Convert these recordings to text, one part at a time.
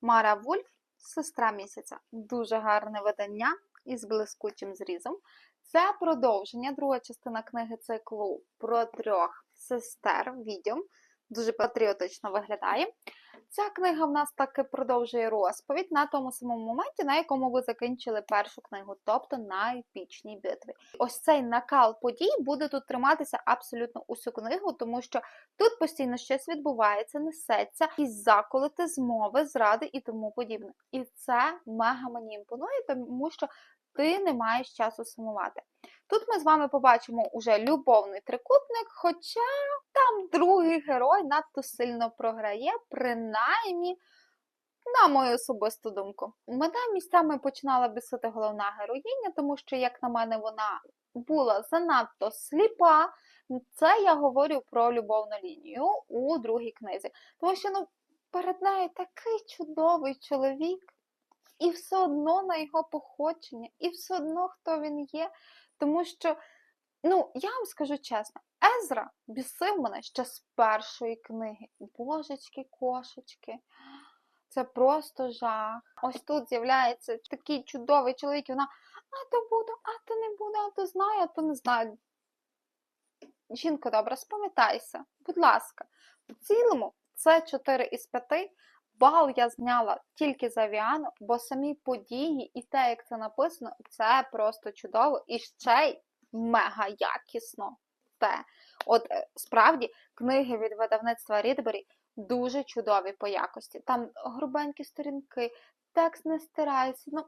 Мара Вульф, сестра місяця. Дуже гарне видання із блискучим зрізом. Це продовження, друга частина книги циклу про трьох сестер відьом. Дуже патріотично виглядає. Ця книга в нас таки продовжує розповідь на тому самому моменті, на якому ви закінчили першу книгу, тобто на епічній битві. Ось цей накал подій буде тут триматися абсолютно усю книгу, тому що тут постійно щось відбувається, несеться, якісь заколити, змови, зради і тому подібне. І це мега мені імпонує, тому що ти не маєш часу сумувати. Тут ми з вами побачимо уже любовний трикутник, хоча там другий герой надто сильно програє, принаймні, на мою особисту думку. Мене місцями починала бісити головна героїня, тому що, як на мене, вона була занадто сліпа. Це я говорю про любовну лінію у другій книзі. Тому що ну, перед нею такий чудовий чоловік, і все одно на його походження, і все одно хто він є. Тому що, ну, я вам скажу чесно, Езра бісив мене ще з першої книги. Божечки, кошечки. Це просто жах. Ось тут з'являється такий чудовий чоловік, і вона а то буду, а то не буду, а то знаю, а то не знаю. Жінка добра, спам'ятайся, будь ласка. В цілому це 4 із 5. Бал я зняла тільки за Віану, бо самі події і те, як це написано, це просто чудово і ще й мега якісно. Те. От е, справді книги від видавництва Рідбері дуже чудові по якості. Там грубенькі сторінки, текст не стирається. Ну,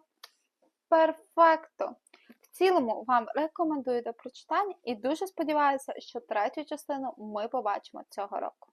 перфекто. В цілому вам рекомендую до прочитання і дуже сподіваюся, що третю частину ми побачимо цього року.